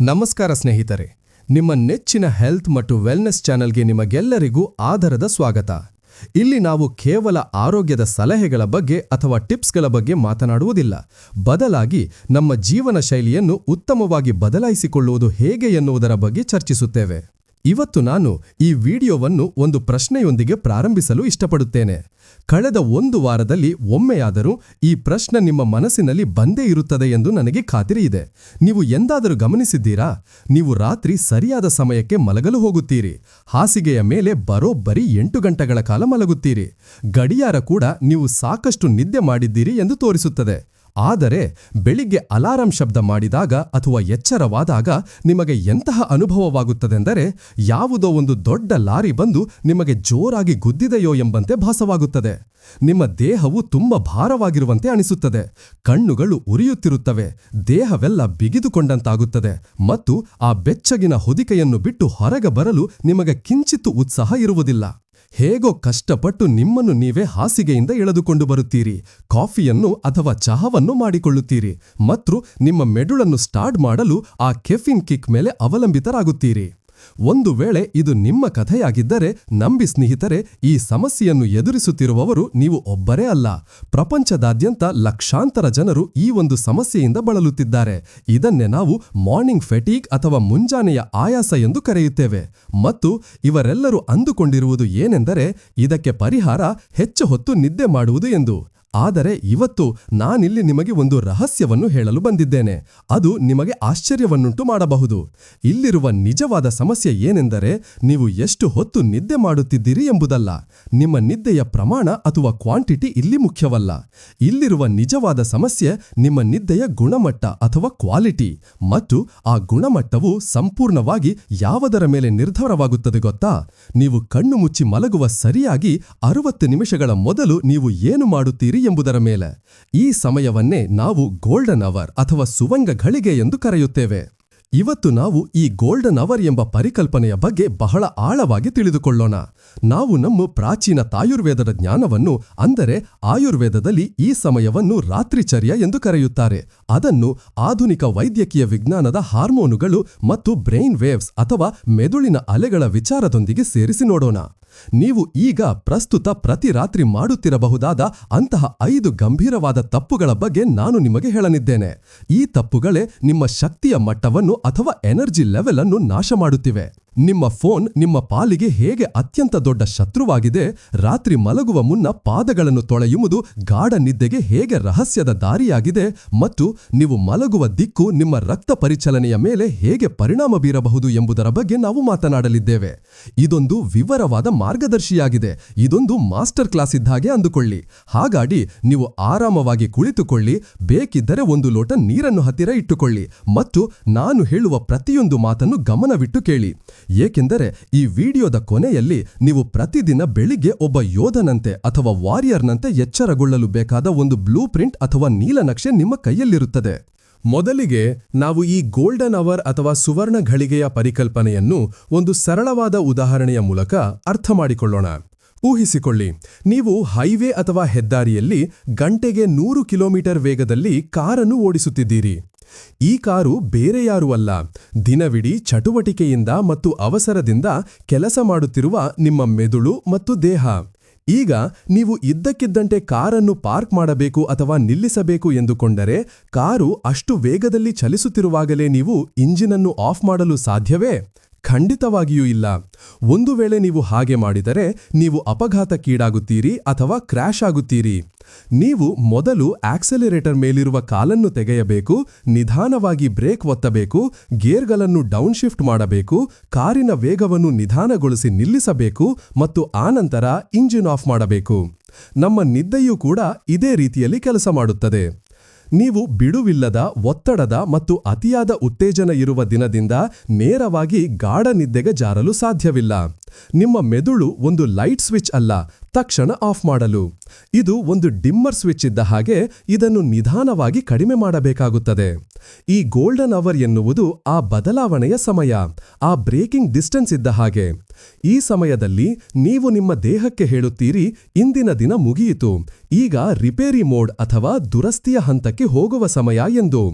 ನಮಸ್ಕಾರ ಸ್ನೇಹಿತರೆ, ನಿಮ್ಮ ನೆಚ್ಚಿನ ಹೆಲ್ತ್ ಮತ್ತು ವೆಲ್ನೆಸ್ ಚಾನೆಲ್ಗೆ ನಿಮಗೆಲ್ಲರಿಗೂ ಆಧಾರದ ಸ್ವಾಗತ. ಇಲ್ಲಿ ನಾವು ಕೇವಲ ಆರೋಗ್ಯದ ಸಲಹೆಗಳ ಬಗ್ಗೆ ಅಥವಾ ಟಿಪ್ಸ್ಗಳ ಬಗ್ಗೆ ಮಾತನಾಡುವುದಿಲ್ಲ. ಬದಲಾಗಿ ನಮ್ಮ ಜೀವನ ಶೈಲಿಯನ್ನು ಉತ್ತಮವಾಗಿ ಬದಲಾಯಿಸಿಕೊಳ್ಳುವುದು ಹೇಗೆ ಎನ್ನುವುದರ ಬಗ್ಗೆ ಚರ್ಚಿಸುತ್ತೇವೆ. ಇವತ್ತು ನಾನು ಈ ವಿಡಿಯೋವನ್ನು ಒಂದು ಪ್ರಶ್ನೆಯೊಂದಿಗೆ ಪ್ರಾರಂಭಿಸಲು ಇಷ್ಟಪಡುತ್ತೇನೆ. ಕಳೆದ ಒಂದು ವಾರದಲ್ಲಿ ಒಮ್ಮೆಯಾದರೂ ಈ ಪ್ರಶ್ನೆ ನಿಮ್ಮ ಮನಸ್ಸಿನಲ್ಲಿ ಬಂದೇ ಇರುತ್ತದೆ ಎಂದು ನನಗೆ ಖಾತ್ರಿಯಿದೆ ನೀವು ಎಂದಾದರೂ ಗಮನಿಸಿದ್ದೀರಾ? ನೀವು ರಾತ್ರಿ ಸರಿಯಾದ ಸಮಯಕ್ಕೆ ಮಲಗಲು ಹೋಗುತ್ತೀರಿ. ಹಾಸಿಗೆಯ ಮೇಲೆ ಬರೋಬ್ಬರಿ ಎಂಟು ಗಂಟೆಗಳ ಕಾಲ ಮಲಗುತ್ತೀರಿ. ಗಡಿಯಾರ ಕೂಡ ನೀವು ಸಾಕಷ್ಟು ನಿದ್ದೆ ಮಾಡಿದ್ದೀರಿ ಎಂದು ತೋರಿಸುತ್ತದೆ. ಆದರೆ ಬೆಳಿಗ್ಗೆ ಅಲಾರಂ ಶಬ್ದ ಮಾಡಿದಾಗ ಅಥವಾ ಎಚ್ಚರವಾದಾಗ ನಿಮಗೆ ಎಂತಹ ಅನುಭವವಾಗುತ್ತದೆಂದರೆ ಯಾವುದೋ ಒಂದು ದೊಡ್ಡ ಲಾರಿ ಬಂದು ನಿಮಗೆ ಜೋರಾಗಿ ಗುದ್ದಿದೆಯೋ ಎಂಬಂತೆ ಭಾಸವಾಗುತ್ತದೆ. ನಿಮ್ಮ ದೇಹವು ತುಂಬ ಭಾರವಾಗಿರುವಂತೆ ಅನಿಸುತ್ತದೆ. ಕಣ್ಣುಗಳು ಉರಿಯುತ್ತಿರುತ್ತವೆ. ದೇಹವೆಲ್ಲ ಬಿಗಿದುಕೊಂಡಂತಾಗುತ್ತದೆ. ಮತ್ತು ಆ ಬೆಚ್ಚಗಿನ ಹೊದಿಕೆಯನ್ನು ಬಿಟ್ಟು ಹೊರಗೆ ಬರಲು ನಿಮಗೆ ಕಿಂಚಿತ್ತು ಉತ್ಸಾಹ ಇರುವುದಿಲ್ಲ. ಹೇಗೋ ಕಷ್ಟಪಟ್ಟು ನಿಮ್ಮನ್ನು ನೀವೇ ಹಾಸಿಗೆಯಿಂದ ಎಳೆದುಕೊಂಡು ಬರುತ್ತೀರಿ, ಕಾಫಿಯನ್ನು ಅಥವಾ ಚಹಾವನ್ನು ಮಾಡಿಕೊಳ್ಳುತ್ತೀರಿ, ಮತ್ತು ನಿಮ್ಮ ಮೆದುಳನ್ನು ಸ್ಟಾರ್ಟ್ ಮಾಡಲು ಆ ಕೆಫಿನ್ ಕಿಕ್ ಮೇಲೆ ಅವಲಂಬಿತರಾಗುತ್ತೀರಿ. ಒಂದು ವೇಳೆ ಇದು ನಿಮ್ಮ ಕಥೆಯಾಗಿದ್ದರೆ ನಂಬಿ ಸ್ನೇಹಿತರೆ, ಈ ಸಮಸ್ಯೆಯನ್ನು ಎದುರಿಸುತ್ತಿರುವವರು ನೀವು ಒಬ್ಬರೇ ಅಲ್ಲ. ಪ್ರಪಂಚದಾದ್ಯಂತ ಲಕ್ಷಾಂತರ ಜನರು ಈ ಒಂದು ಸಮಸ್ಯೆಯಿಂದ ಬಳಲುತ್ತಿದ್ದಾರೆ. ಇದನ್ನೇ ನಾವು ಮಾರ್ನಿಂಗ್ ಫೆಟೀಕ್ ಅಥವಾ ಮುಂಜಾನೆಯ ಆಯಾಸ ಎಂದು ಕರೆಯುತ್ತೇವೆ. ಮತ್ತು ಇವರೆಲ್ಲರೂ ಅಂದುಕೊಂಡಿರುವುದು ಏನೆಂದರೆ, ಇದಕ್ಕೆ ಪರಿಹಾರ ಹೆಚ್ಚು ಹೊತ್ತು ನಿದ್ದೆ ಮಾಡುವುದು ಎಂದು. ಆದರೆ ಇವತ್ತು ನಾನಿಲ್ಲಿ ನಿಮಗೆ ಒಂದು ರಹಸ್ಯವನ್ನು ಹೇಳಲು ಬಂದಿದ್ದೇನೆ. ಅದು ನಿಮಗೆ ಆಶ್ಚರ್ಯವನ್ನುಂಟು ಮಾಡಬಹುದು. ಇಲ್ಲಿರುವ ನಿಜವಾದ ಸಮಸ್ಯೆ ಏನೆಂದರೆ ನೀವು ಎಷ್ಟು ಹೊತ್ತು ನಿದ್ದೆ ಮಾಡುತ್ತಿದ್ದೀರಿ ಎಂಬುದಲ್ಲ. ನಿಮ್ಮ ನಿದ್ದೆಯ ಪ್ರಮಾಣ ಅಥವಾ ಕ್ವಾಂಟಿಟಿ ಇಲ್ಲಿ ಮುಖ್ಯವಲ್ಲ. ಇಲ್ಲಿರುವ ನಿಜವಾದ ಸಮಸ್ಯೆ ನಿಮ್ಮ ನಿದ್ದೆಯ ಗುಣಮಟ್ಟ ಅಥವಾ ಕ್ವಾಲಿಟಿ. ಮತ್ತು ಆ ಗುಣಮಟ್ಟವು ಸಂಪೂರ್ಣವಾಗಿ ಯಾವುದರ ಮೇಲೆ ನಿರ್ಧಾರವಾಗುತ್ತದೆ ಗೊತ್ತಾ? ನೀವು ಕಣ್ಣು ಮುಚ್ಚಿ ಮಲಗುವ ಸರಿಯಾಗಿ ಅರುವತ್ತು ನಿಮಿಷಗಳ ಮೊದಲು ನೀವು ಏನು ಮಾಡುತ್ತೀರಿ ಎಂಬುದರ ಮೇಲೆ ಈ ಸಮಯವನ್ನೇ ನಾವು ಗೋಲ್ಡನ್ ಅವರ್ ಅಥವಾ ಸುವಂಗ ಘಳಿಗೆ ಎಂದು ಕರೆಯುತ್ತೇವೆ. ಇವತ್ತು ನಾವು ಈ ಗೋಲ್ಡನ್ ಅವರ್ ಎಂಬ ಪರಿಕಲ್ಪನೆಯ ಬಗ್ಗೆ ಬಹಳ ಆಳವಾಗಿ ತಿಳಿದುಕೊಳ್ಳೋಣ. ನಾವು ನಮ್ಮ ಪ್ರಾಚೀನ ತಾಯುರ್ವೇದದ ಜ್ಞಾನವನ್ನು, ಅಂದರೆ ಆಯುರ್ವೇದದಲ್ಲಿ ಈ ಸಮಯವನ್ನು ರಾತ್ರಿಚರ್ಯ ಎಂದು ಕರೆಯುತ್ತಾರೆ. ಅದನ್ನು ಆಧುನಿಕ ವೈದ್ಯಕೀಯ ವಿಜ್ಞಾನದ ಹಾರ್ಮೋನುಗಳು ಮತ್ತು ಬ್ರೈನ್ ವೇವ್ಸ್ ಅಥವಾ ಮೆದುಳಿನ ಅಲೆಗಳ ವಿಚಾರದೊಂದಿಗೆ ಸೇರಿಸಿ ನೋಡೋಣ. ನೀವು ಈಗ ಪ್ರಸ್ತುತ ಪ್ರತಿ ರಾತ್ರಿ ಮಾಡುತ್ತಿರಬಹುದಾದ ಅಂತಹ ಐದು ಗಂಭೀರವಾದ ತಪ್ಪುಗಳ ಬಗ್ಗೆ ನಾನು ನಿಮಗೆ ಹೇಳನಿದ್ದೇನೆ ಈ ತಪ್ಪುಗಳೇ ನಿಮ್ಮ ಶಕ್ತಿಯ ಮಟ್ಟವನ್ನು ಅಥವಾ ಎನರ್ಜಿ ಲೆವೆಲ್ ಅನ್ನು ನಾಶ ಮಾಡುತ್ತಿವೆ ನಿಮ್ಮ ಫೋನ್ ನಿಮ್ಮ ಪಾಲಿಗೆ ಹೇಗೆ ಅತ್ಯಂತ ದೊಡ್ಡ ಶತ್ರುವಾಗಿದೆ, ರಾತ್ರಿ ಮಲಗುವ ಮುನ್ನ ಪಾದಗಳನ್ನು ತೊಳೆಯುವುದು ಗಾಢ ನಿದ್ದೆಗೆ ಹೇಗೆ ರಹಸ್ಯದ ದಾರಿಯಾಗಿದೆ ಮತ್ತು ನೀವು ಮಲಗುವ ದಿಕ್ಕು ನಿಮ್ಮ ರಕ್ತ ಪರಿಚಲನೆಯ ಮೇಲೆ ಹೇಗೆ ಪರಿಣಾಮ ಬೀರಬಹುದು ಎಂಬುದರ ಬಗ್ಗೆ ನಾವು ಮಾತನಾಡಲಿದ್ದೇವೆ. ಇದೊಂದು ವಿವರವಾದ ಮಾರ್ಗದರ್ಶಿಯಾಗಿದೆ. ಇದೊಂದು ಮಾಸ್ಟರ್ ಕ್ಲಾಸ್ ಇದ್ದಾಗೆ ಅಂದುಕೊಳ್ಳಿ. ಹಾಗಾಗಿ ನೀವು ಆರಾಮವಾಗಿ ಕುಳಿತುಕೊಳ್ಳಿ, ಬೇಕಿದ್ದರೆ ಒಂದು ಲೋಟ ನೀರನ್ನು ಹತ್ತಿರ ಇಟ್ಟುಕೊಳ್ಳಿ ಮತ್ತು ನಾನು ಹೇಳುವ ಪ್ರತಿಯೊಂದು ಮಾತನ್ನು ಗಮನವಿಟ್ಟು ಕೇಳಿ. ಏಕೆಂದರೆ ಈ ವಿಡಿಯೋದ ಕೊನೆಯಲ್ಲಿ ನೀವು ಪ್ರತಿದಿನ ಬೆಳಿಗ್ಗೆ ಒಬ್ಬ ಯೋಧನಂತೆ ಅಥವಾ ವಾರಿಯರ್ನಂತೆ ಎಚ್ಚರಗೊಳ್ಳಲು ಬೇಕಾದ ಒಂದು ಬ್ಲೂ ಪ್ರಿಂಟ್ ಅಥವಾ ನೀಲನಕ್ಷೆ ನಿಮ್ಮ ಕೈಯಲ್ಲಿರುತ್ತದೆ. ಮೊದಲಿಗೆ ನಾವು ಈ ಗೋಲ್ಡನ್ ಅವರ್ ಅಥವಾ ಸುವರ್ಣ ಘಳಿಗೆಯ ಪರಿಕಲ್ಪನೆಯನ್ನು ಒಂದು ಸರಳವಾದ ಉದಾಹರಣೆಯ ಮೂಲಕ ಅರ್ಥ ಮಾಡಿಕೊಳ್ಳೋಣ. ಊಹಿಸಿಕೊಳ್ಳಿ, ನೀವು ಹೈವೇ ಅಥವಾ ಹೆದ್ದಾರಿಯಲ್ಲಿ ಗಂಟೆಗೆ ನೂರು ಕಿಲೋಮೀಟರ್ ವೇಗದಲ್ಲಿ ಕಾರನ್ನು ಓಡಿಸುತ್ತಿದ್ದೀರಿ. ಈ ಕಾರು ಬೇರೆ ಯಾರೂ ಅಲ್ಲ. ದಿನವಿಡೀ ಚಟುವಟಿಕೆಯಿಂದ ಮತ್ತು ಅವಸರದಿಂದ ಕೆಲಸ ಮಾಡುತ್ತಿರುವ ನಿಮ್ಮ ಮೆದುಳು ಮತ್ತು ದೇಹ. ಈಗ ನೀವು ಇದ್ದಕ್ಕಿದ್ದಂತೆ ಕಾರನ್ನು ಪಾರ್ಕ್ ಮಾಡಬೇಕು ಅಥವಾ ನಿಲ್ಲಿಸಬೇಕು ಎಂದುಕೊಂಡರೆ ಕಾರು ಅಷ್ಟು ವೇಗದಲ್ಲಿ ಚಲಿಸುತ್ತಿರುವಾಗಲೇ ನೀವು ಇಂಜಿನನ್ನು ಆಫ್ ಮಾಡಲು ಸಾಧ್ಯವೇ? ಖಂಡಿತವಾಗಿಯೂ ಇಲ್ಲ. ಒಂದು ವೇಳೆ ನೀವು ಹಾಗೆ ಮಾಡಿದರೆ ನೀವು ಅಪಘಾತಕ್ಕೀಡಾಗುತ್ತೀರಿ ಅಥವಾ ಕ್ರ್ಯಾಶ್ ಆಗುತ್ತೀರಿ. ನೀವು ಮೊದಲು ಆಕ್ಸೆಲರೇಟರ್ ಮೇಲಿರುವ ಕಾಲನ್ನು ತೆಗೆಯಬೇಕು, ನಿಧಾನವಾಗಿ ಬ್ರೇಕ್ ಒತ್ತಬೇಕು, ಗೇರ್ಗಳನ್ನು ಡೌನ್ಶಿಫ್ಟ್ ಮಾಡಬೇಕು, ಕಾರಿನ ವೇಗವನ್ನು ನಿಧಾನಗೊಳಿಸಿ ನಿಲ್ಲಿಸಬೇಕು ಮತ್ತು ಆನಂತರ ಇಂಜಿನ್ ಆಫ್ ಮಾಡಬೇಕು. ನಮ್ಮ ನಿದ್ದೆಯೂ ಕೂಡ ಇದೇ ರೀತಿಯಲ್ಲಿ ಕೆಲಸ ಮಾಡುತ್ತದೆ. ನೀವು ಬಿಡುವಿಲ್ಲದ, ಒತ್ತಡದ ಮತ್ತು ಅತಿಯಾದ ಉತ್ತೇಜನ ಇರುವ ದಿನದಿಂದ ನೇರವಾಗಿ ಗಾಢ ನಿದ್ದೆಗೆ ಜಾರಲು ಸಾಧ್ಯವಿಲ್ಲ. ನಿಮ್ಮ ಮೆದುಳು ಒಂದು ಲೈಟ್ ಸ್ವಿಚ್ ಅಲ್ಲ ತಕ್ಷಣ ಆಫ್ ಮಾಡಲು. ಇದು ಒಂದು ಡಿಮ್ಮರ್ ಸ್ವಿಚ್ ಇದ್ದ ಹಾಗೆ ಇದನ್ನು ನಿಧಾನವಾಗಿ ಕಡಿಮೆ ಮಾಡಬೇಕಾಗುತ್ತದೆ. ಈ ಗೋಲ್ಡನ್ ಅವರ್ ಎನ್ನುವುದು ಆ ಬದಲಾವಣೆಯ ಸಮಯ, ಆ ಬ್ರೇಕಿಂಗ್ ಡಿಸ್ಟೆನ್ಸ್ ಇದ್ದ ಹಾಗೆ. ಈ ಸಮಯದಲ್ಲಿ ನೀವು ನಿಮ್ಮ ದೇಹಕ್ಕೆ ಹೇಳುತ್ತೀರಿ, ಇಂದಿನ ದಿನ ಮುಗಿಯಿತು, ಈಗ ರಿಪೇರಿ ಮೋಡ್ ಅಥವಾ ದುರಸ್ತಿಯ ಹಂತಕ್ಕೆ ಹೋಗುವ ಸಮಯ ಎಂದು.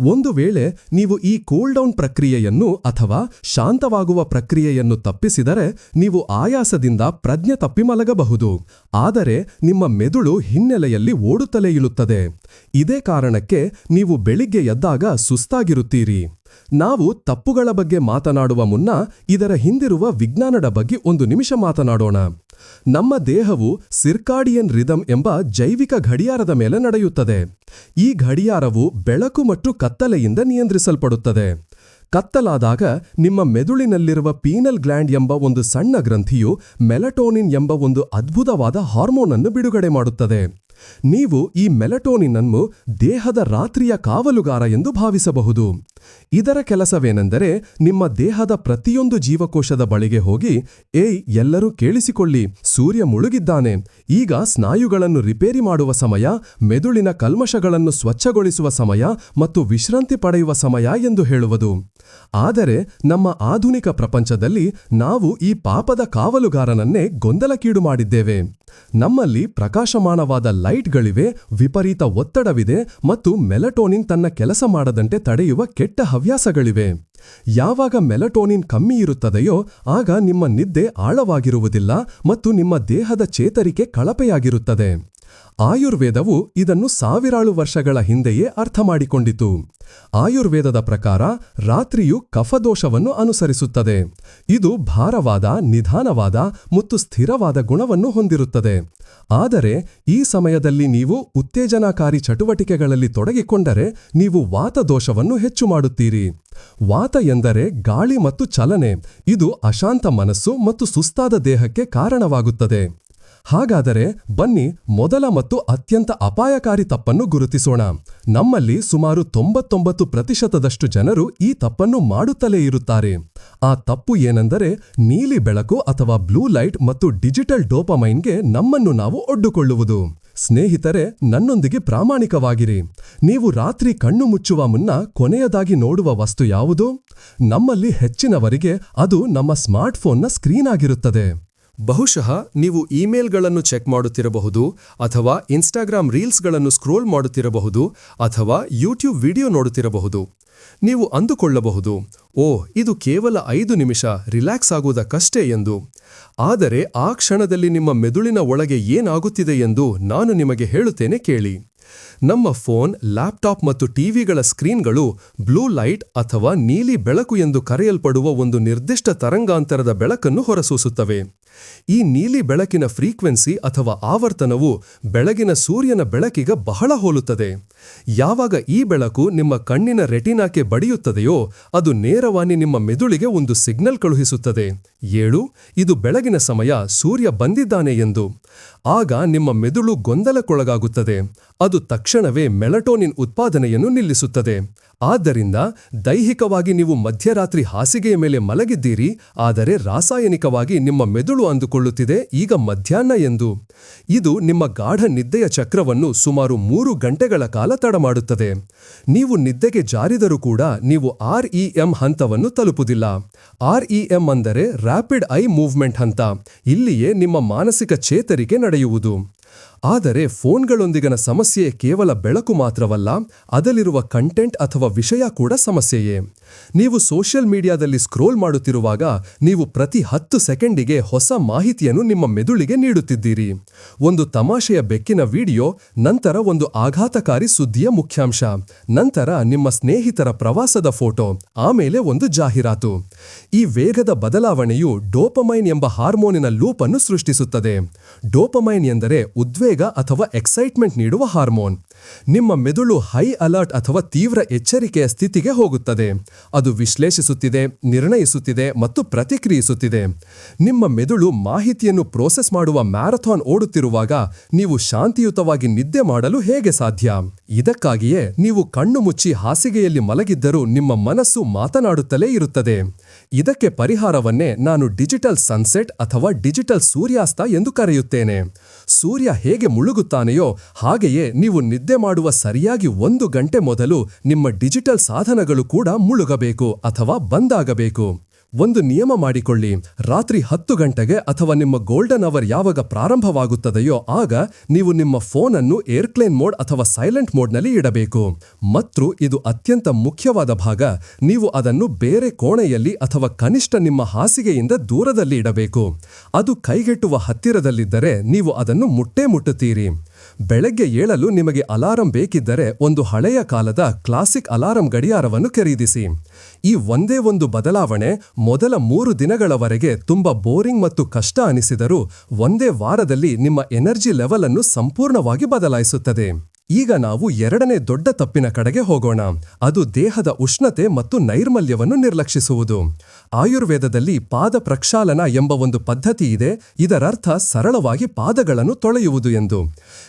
ಒಂದು ವೇಳೆ ನೀವು ಈ ಕೂಲ್ ಡೌನ್ ಪ್ರಕ್ರಿಯೆಯನ್ನು ಅಥವಾ ಶಾಂತವಾಗುವ ಪ್ರಕ್ರಿಯೆಯನ್ನು ತಪ್ಪಿಸಿದರೆ ನೀವು ಆಯಾಸದಿಂದ ಪ್ರಜ್ಞೆ ತಪ್ಪಿ ಮಲಗಬಹುದು. ಆದರೆ ನಿಮ್ಮ ಮೆದುಳು ಹಿನ್ನೆಲೆಯಲ್ಲಿ ಓಡುತ್ತಲೇ ಇಳುತ್ತದೆ. ಇದೇ ಕಾರಣಕ್ಕೆ ನೀವು ಬೆಳಿಗ್ಗೆ ಎದ್ದಾಗ ಸುಸ್ತಾಗಿರುತ್ತೀರಿ. ನಾವು ತಪ್ಪುಗಳ ಬಗ್ಗೆ ಮಾತನಾಡುವ ಮುನ್ನ ಇದರ ಹಿಂದಿರುವ ವಿಜ್ಞಾನದ ಬಗ್ಗೆ ಒಂದು ನಿಮಿಷ ಮಾತನಾಡೋಣ. ನಮ್ಮ ದೇಹವು ಸಿರ್ಕಾಡಿಯನ್ ರಿದಮ್ ಎಂಬ ಜೈವಿಕ ಗಡಿಯಾರದ ಮೇಲೆ ನಡೆಯುತ್ತದೆ. ಈ ಗಡಿಯಾರವು ಬೆಳಕು ಮತ್ತು ಕತ್ತಲೆಯಿಂದ ನಿಯಂತ್ರಿಸಲ್ಪಡುತ್ತದೆ. ಕತ್ತಲಾದಾಗ ನಿಮ್ಮ ಮೆದುಳಿನಲ್ಲಿರುವ ಪೀನಲ್ ಗ್ಲ್ಯಾಂಡ್ ಎಂಬ ಒಂದು ಸಣ್ಣ ಗ್ರಂಥಿಯು ಮೆಲಟೋನಿನ್ ಎಂಬ ಒಂದು ಅದ್ಭುತವಾದ ಹಾರ್ಮೋನನ್ನು ಬಿಡುಗಡೆ ಮಾಡುತ್ತದೆ. ನೀವು ಈ ಮೆಲಟೋನಿನ್ ಅನ್ನು ದೇಹದ ರಾತ್ರಿಯ ಕಾವಲುಗಾರ ಎಂದು ಭಾವಿಸಬಹುದು. ಇದರ ಕೆಲಸವೇನೆಂದರೆ ನಿಮ್ಮ ದೇಹದ ಪ್ರತಿಯೊಂದು ಜೀವಕೋಶದ ಬಳಿಗೆ ಹೋಗಿ, ಏಯ್, ಎಲ್ಲರೂ ಕೇಳಿಸಿಕೊಳ್ಳಿ, ಸೂರ್ಯ ಮುಳುಗಿದ್ದಾನೆ. ಈಗ ಸ್ನಾಯುಗಳನ್ನು ರಿಪೇರಿ ಮಾಡುವ ಸಮಯ, ಮೆದುಳಿನ ಕಲ್ಮಶಗಳನ್ನು ಸ್ವಚ್ಛಗೊಳಿಸುವ ಸಮಯ ಮತ್ತು ವಿಶ್ರಾಂತಿ ಪಡೆಯುವ ಸಮಯ ಎಂದು ಹೇಳುವುದು. ಆದರೆ ನಮ್ಮ ಆಧುನಿಕ ಪ್ರಪಂಚದಲ್ಲಿ ನಾವು ಈ ಪಾಪದ ಕಾವಲುಗಾರನನ್ನೇ ಗೊಂದಲಕೀಡು ಮಾಡಿದ್ದೇವೆ. ನಮ್ಮಲ್ಲಿ ಪ್ರಕಾಶಮಾನವಾದ ಲೈಟ್ಗಳಿವೆ, ವಿಪರೀತ ಒತ್ತಡವಿದೆ ಮತ್ತು ಮೆಲಟೋನಿನ್ ತನ್ನ ಕೆಲಸ ಮಾಡದಂತೆ ತಡೆಯುವ ಕೆಟ್ಟ ಹವ್ಯಾಸಗಳಿವೆ. ಯಾವಾಗ ಮೆಲಟೋನಿನ್ ಕಮ್ಮಿ ಇರುತ್ತದೆಯೋ, ಆಗ ನಿಮ್ಮ ನಿದ್ದೆ ಆಳವಾಗಿರುವುದಿಲ್ಲ ಮತ್ತು ನಿಮ್ಮ ದೇಹದ ಚೇತರಿಕೆ ಕಳಪೆಯಾಗಿರುತ್ತದೆ. ಆಯುರ್ವೇದವು ಇದನ್ನು ಸಾವಿರಾಳು ವರ್ಷಗಳ ಹಿಂದೆಯೇ ಅರ್ಥ ಮಾಡಿಕೊಂಡಿತು ಆಯುರ್ವೇದದ ಪ್ರಕಾರ ರಾತ್ರಿಯು ಕಫದೋಷವನ್ನು ಅನುಸರಿಸುತ್ತದೆ. ಇದು ಭಾರವಾದ, ನಿಧಾನವಾದ ಮತ್ತು ಸ್ಥಿರವಾದ ಗುಣವನ್ನು ಹೊಂದಿರುತ್ತದೆ. ಆದರೆ ಈ ಸಮಯದಲ್ಲಿ ನೀವು ಉತ್ತೇಜನಕಾರಿ ಚಟುವಟಿಕೆಗಳಲ್ಲಿ ತೊಡಗಿಕೊಂಡರೆ ನೀವು ವಾತದೋಷವನ್ನು ಹೆಚ್ಚು ಮಾಡುತ್ತೀರಿ. ವಾತ ಎಂದರೆ ಗಾಳಿ ಮತ್ತು ಚಲನೆ. ಇದು ಅಶಾಂತ ಮನಸ್ಸು ಮತ್ತು ಸುಸ್ತಾದ ದೇಹಕ್ಕೆ ಕಾರಣವಾಗುತ್ತದೆ. ಹಾಗಾದರೆ ಬನ್ನಿ ಮೊದಲ ಮತ್ತು ಅತ್ಯಂತ ಅಪಾಯಕಾರಿ ತಪ್ಪನ್ನು ಗುರುತಿಸೋಣ. ನಮ್ಮಲ್ಲಿ ಸುಮಾರು ತೊಂಬತ್ತೊಂಬತ್ತು ಪ್ರತಿಶತದಷ್ಟು ಜನರು ಈ ತಪ್ಪನ್ನು ಮಾಡುತ್ತಲೇ ಇರುತ್ತಾರೆ. ಆ ತಪ್ಪು ಏನೆಂದರೆ ನೀಲಿ ಬೆಳಕು ಅಥವಾ ಬ್ಲೂ ಲೈಟ್ ಮತ್ತು ಡಿಜಿಟಲ್ ಡೋಪಮೈನ್ಗೆ ನಮ್ಮನ್ನು ನಾವು ಒಡ್ಡುಕೊಳ್ಳುವುದು. ಸ್ನೇಹಿತರೆ, ನನ್ನೊಂದಿಗೆ ಪ್ರಾಮಾಣಿಕವಾಗಿರಿ. ನೀವು ರಾತ್ರಿ ಕಣ್ಣು ಮುಚ್ಚುವ ಮುನ್ನ ಕೊನೆಯದಾಗಿ ನೋಡುವ ವಸ್ತು ಯಾವುದು? ನಮ್ಮಲ್ಲಿ ಹೆಚ್ಚಿನವರಿಗೆ ಅದು ನಮ್ಮ ಸ್ಮಾರ್ಟ್ಫೋನ್ನ ಸ್ಕ್ರೀನ್ ಆಗಿರುತ್ತದೆ. ಬಹುಶಃ ನೀವು ಇಮೇಲ್ಗಳನ್ನು ಚೆಕ್ ಮಾಡುತ್ತಿರಬಹುದು ಅಥವಾ ಇನ್ಸ್ಟಾಗ್ರಾಮ್ ರೀಲ್ಸ್ಗಳನ್ನು ಸ್ಕ್ರೋಲ್ ಮಾಡುತ್ತಿರಬಹುದು ಅಥವಾ ಯೂಟ್ಯೂಬ್ ವಿಡಿಯೋ ನೋಡುತ್ತಿರಬಹುದು. ನೀವು ಅಂದುಕೊಳ್ಳಬಹುದು, ಓ, ಇದು ಕೇವಲ ಐದು ನಿಮಿಷ, ರಿಲ್ಯಾಕ್ಸ್ ಆಗುವುದಕ್ಕಷ್ಟೇ ಎಂದು. ಆದರೆ ಆ ಕ್ಷಣದಲ್ಲಿ ನಿಮ್ಮ ಮೆದುಳಿನ ಒಳಗೆ ಏನಾಗುತ್ತಿದೆ ಎಂದು ನಾನು ನಿಮಗೆ ಹೇಳುತ್ತೇನೆ ಕೇಳಿ. ನಮ್ಮ ಫೋನ್, ಲ್ಯಾಪ್ಟಾಪ್ ಮತ್ತು ಟಿವಿಗಳ ಸ್ಕ್ರೀನ್ಗಳು ಬ್ಲೂ ಲೈಟ್ ಅಥವಾ ನೀಲಿ ಬೆಳಕು ಎಂದು ಕರೆಯಲ್ಪಡುವ ಒಂದು ನಿರ್ದಿಷ್ಟ ತರಂಗಾಂತರದ ಬೆಳಕನ್ನು ಹೊರಸೂಸುತ್ತವೆ. ಈ ನೀಲಿ ಬೆಳಕಿನ ಫ್ರೀಕ್ವೆನ್ಸಿ ಅಥವಾ ಆವರ್ತನವು ಬೆಳಗಿನ ಸೂರ್ಯನ ಬೆಳಕಿಗೆ ಬಹಳ ಹೋಲುತ್ತದೆ. ಯಾವಾಗ ಈ ಬೆಳಕು ನಿಮ್ಮ ಕಣ್ಣಿನ ರೆಟಿನಾಕ್ಕೆ ಬಡಿಯುತ್ತದೆಯೋ ಅದು ನೇರವಾಗಿ ನಿಮ್ಮ ಮೆದುಳಿಗೆ ಒಂದು ಸಿಗ್ನಲ್ ಕಳುಹಿಸುತ್ತದೆ. ಏಳು, ಇದು ಬೆಳಗಿನ ಸಮಯ ಸೂರ್ಯ ಬಂದಿದ್ದಾನೆ ಎಂದು. ಆಗ ನಿಮ್ಮ ಮೆದುಳು ಗೊಂದಲಕ್ಕೊಳಗಾಗುತ್ತದೆ. ಅದು ತಕ್ಷಣವೇ ಮೆಲಟೋನಿನ್ ಉತ್ಪಾದನೆಯನ್ನು ನಿಲ್ಲಿಸುತ್ತದೆ. ಆದ್ದರಿಂದ ದೈಹಿಕವಾಗಿ ನೀವು ಮಧ್ಯರಾತ್ರಿ ಹಾಸಿಗೆಯ ಮೇಲೆ ಮಲಗಿದ್ದೀರಿ, ಆದರೆ ರಾಸಾಯನಿಕವಾಗಿ ನಿಮ್ಮ ಮೆದುಳು ಅಂದುಕೊಳ್ಳುತ್ತಿದೆ, ಈಗ ಮಧ್ಯಾಹ್ನ ಎಂದು. ಇದು ನಿಮ್ಮ ಗಾಢ ನಿದ್ದೆಯ ಚಕ್ರವನ್ನು ಸುಮಾರು ಮೂರು ಗಂಟೆಗಳ ಕಾಲ ತಡಮಾಡುತ್ತದೆ. ನೀವು ನಿದ್ದೆಗೆ ಜಾರಿದರೂ ಕೂಡ ನೀವು ಆರ್ಇಎಂ ಹಂತವನ್ನು ತಲುಪುವುದಿಲ್ಲ. ಆರ್ಇಎಂ ಅಂದರೆ ರ್ಯಾಪಿಡ್ ಐ ಮೂವ್ಮೆಂಟ್ ಹಂತ. ಇಲ್ಲಿಯೇ ನಿಮ್ಮ ಮಾನಸಿಕ ಚೇತರಿಕೆ ನಡೆಯುವುದು. ಆದರೆ ಫೋನ್ಗಳೊಂದಿಗಿನ ಸಮಸ್ಯೆ ಕೇವಲ ಬೆಳಕು ಮಾತ್ರವಲ್ಲ, ಅದಲ್ಲಿರುವ ಕಂಟೆಂಟ್ ಅಥವಾ ವಿಷಯ ಕೂಡ ಸಮಸ್ಯೆಯೇ. ನೀವು ಸೋಷಿಯಲ್ ಮೀಡಿಯಾದಲ್ಲಿ ಸ್ಕ್ರೋಲ್ ಮಾಡುತ್ತಿರುವಾಗ ನೀವು ಪ್ರತಿ ಹತ್ತು ಸೆಕೆಂಡಿಗೆ ಹೊಸ ಮಾಹಿತಿಯನ್ನು ನಿಮ್ಮ ಮೆದುಳಿಗೆ ನೀಡುತ್ತಿದ್ದೀರಿ. ಒಂದು ತಮಾಷೆಯ ಬೆಕ್ಕಿನ ವಿಡಿಯೋ, ನಂತರ ಒಂದು ಆಘಾತಕಾರಿ ಸುದ್ದಿಯ ಮುಖ್ಯಾಂಶ, ನಂತರ ನಿಮ್ಮ ಸ್ನೇಹಿತರ ಪ್ರವಾಸದ ಫೋಟೋ, ಆಮೇಲೆ ಒಂದು ಜಾಹೀರಾತು. ಈ ವೇಗದ ಬದಲಾವಣೆಯು ಡೋಪಮೈನ್ ಎಂಬ ಹಾರ್ಮೋನಿನ ಲೂಪ್ ಅನ್ನು ಸೃಷ್ಟಿಸುತ್ತದೆ. ಡೋಪಮೈನ್ ಎಂದರೆ ಅಥವಾ ಎಕ್ಸೈಟ್ಮೆಂಟ್ ನೀಡುವ ಹಾರ್ಮೋನ್ ನಿಮ್ಮ ಮೆದುಳು ಹೈ ಅಲರ್ಟ್ ಅಥವಾ ತೀವ್ರ ಎಚ್ಚರಿಕೆಯ ಸ್ಥಿತಿಗೆ ಹೋಗುತ್ತದೆ. ಅದು ವಿಶ್ಲೇಷಿಸುತ್ತಿದೆ, ನಿರ್ಣಯಿಸುತ್ತಿದೆ ಮತ್ತು ಪ್ರತಿಕ್ರಿಯಿಸುತ್ತಿದೆ. ನಿಮ್ಮ ಮೆದುಳು ಮಾಹಿತಿಯನ್ನು ಪ್ರೋಸೆಸ್ ಮಾಡುವ ಮ್ಯಾರಥಾನ್ ಓಡುತ್ತಿರುವಾಗ ನೀವು ಶಾಂತಿಯುತವಾಗಿ ನಿದ್ದೆ ಮಾಡಲು ಹೇಗೆ ಸಾಧ್ಯ? ಇದಕ್ಕಾಗಿಯೇ ನೀವು ಕಣ್ಣು ಮುಚ್ಚಿ ಹಾಸಿಗೆಯಲ್ಲಿ ಮಲಗಿದ್ದರೂ ನಿಮ್ಮ ಮನಸ್ಸು ಮಾತನಾಡುತ್ತಲೇ ಇರುತ್ತದೆ. ಇದಕ್ಕೆ ಪರಿಹಾರವನ್ನೇ ನಾನು ಡಿಜಿಟಲ್ ಸನ್ಸೆಟ್ ಅಥವಾ ಡಿಜಿಟಲ್ ಸೂರ್ಯಾಸ್ತ ಎಂದು ಕರೆಯುತ್ತೇನೆ. ಸೂರ್ಯ ಹೇಗೆ ಮುಳುಗುತ್ತಾನೆಯೋ ಹಾಗೆಯೇ ನೀವು ನಿದ್ದೆ ಮಾಡುವ ಸರಿಯಾಗಿ ಒಂದು ಗಂಟೆ ಮೊದಲು ನಿಮ್ಮ ಡಿಜಿಟಲ್ ಸಾಧನಗಳು ಕೂಡ ಮುಳುಗಬೇಕು ಅಥವಾ ಬಂದಾಗಬೇಕು. ಒಂದು ನಿಯಮ ಮಾಡಿಕೊಳ್ಳಿ. ರಾತ್ರಿ ಹತ್ತು ಗಂಟೆಗೆ ಅಥವಾ ನಿಮ್ಮ ಗೋಲ್ಡನ್ ಅವರ್ ಯಾವಾಗ ಪ್ರಾರಂಭವಾಗುತ್ತದೆಯೋ ಆಗ ನೀವು ನಿಮ್ಮ ಫೋನ್ ಅನ್ನು ಏರ್ಕ್ಲೇನ್ ಮೋಡ್ ಅಥವಾ ಸೈಲೆಂಟ್ ಮೋಡ್ನಲ್ಲಿ ಇಡಬೇಕು. ಮತ್ತು ಇದು ಅತ್ಯಂತ ಮುಖ್ಯವಾದ ಭಾಗ. ನೀವು ಅದನ್ನು ಬೇರೆ ಕೋಣೆಯಲ್ಲಿ ಅಥವಾ ಕನಿಷ್ಠ ನಿಮ್ಮ ಹಾಸಿಗೆಯಿಂದ ದೂರದಲ್ಲಿ ಇಡಬೇಕು. ಅದು ಕೈಗೆಟುವ ಹತ್ತಿರದಲ್ಲಿದ್ದರೆ ನೀವು ಅದನ್ನು ಮುಟ್ಟೇ ಮುಟ್ಟುತ್ತೀರಿ. ಬೆಳಗ್ಗೆ ಏಳಲು ನಿಮಗೆ ಅಲಾರಂ ಬೇಕಿದ್ದರೆ ಒಂದು ಹಳೆಯ ಕಾಲದ ಕ್ಲಾಸಿಕ್ ಅಲಾರಂ ಗಡಿಯಾರವನ್ನು ಖರೀದಿಸಿ. ಈ ಒಂದೇ ಒಂದು ಬದಲಾವಣೆ ಮೊದಲ ಮೂರು ದಿನಗಳವರೆಗೆ ತುಂಬ ಬೋರಿಂಗ್ ಮತ್ತು ಕಷ್ಟ ಅನಿಸಿದರೂ ಒಂದೇ ವಾರದಲ್ಲಿ ನಿಮ್ಮ ಎನರ್ಜಿ ಲೆವೆಲ್ ಅನ್ನು ಸಂಪೂರ್ಣವಾಗಿ ಬದಲಾಯಿಸುತ್ತದೆ. ಈಗ ನಾವು ಎರಡನೇ ದೊಡ್ಡ ತಪ್ಪಿನ ಕಡೆಗೆ ಹೋಗೋಣ. ಅದು ದೇಹದ ಉಷ್ಣತೆ ಮತ್ತು ನೈರ್ಮಲ್ಯವನ್ನು ನಿರ್ಲಕ್ಷಿಸುವುದು. ಆಯುರ್ವೇದದಲ್ಲಿ ಪಾದ ಪ್ರಕ್ಷಾಲನ ಎಂಬ ಒಂದು ಪದ್ಧತಿ ಇದೆ. ಇದರರ್ಥ ಸರಳವಾಗಿ ಪಾದಗಳನ್ನು ತೊಳೆಯುವುದು ಎಂದು.